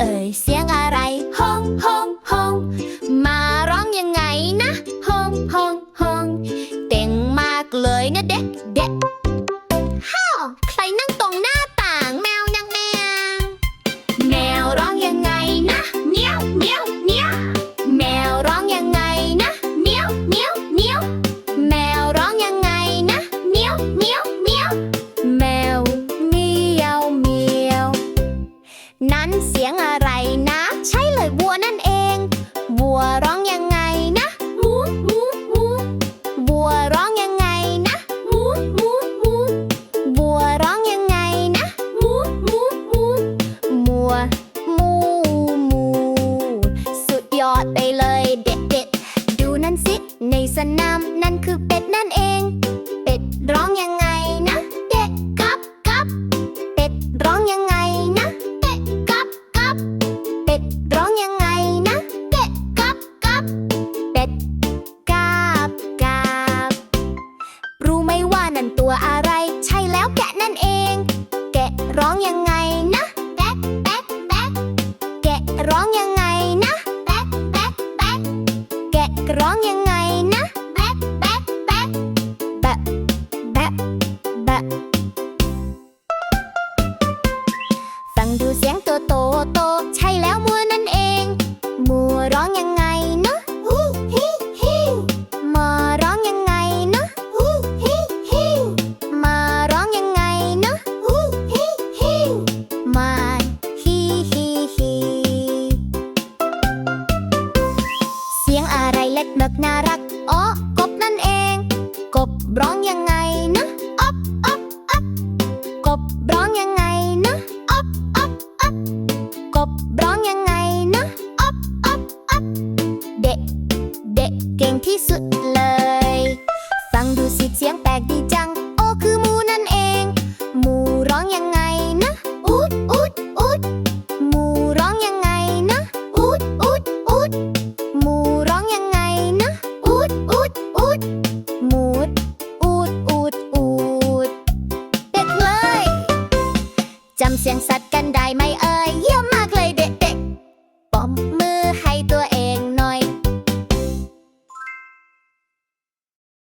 เอ่ยเสีย ร้องยังไงนะแบบแบบแบบแบบแบบแบบฟังดูเสียงตัวโตโตใช่แล้วมัวนั่นเอง มัวร้องยังไง น่ารักอ๋อกบนั่นเอง กบร้องยังไงนะอ๊บอ๊บอ๊บกบร้องยังไงนะอ๊บอ๊บอ๊อบกบร้องยังไง มูด อูด อูด อูด เด็กเลย จำเสียงสัตว์กันได้ไหมเอ่ย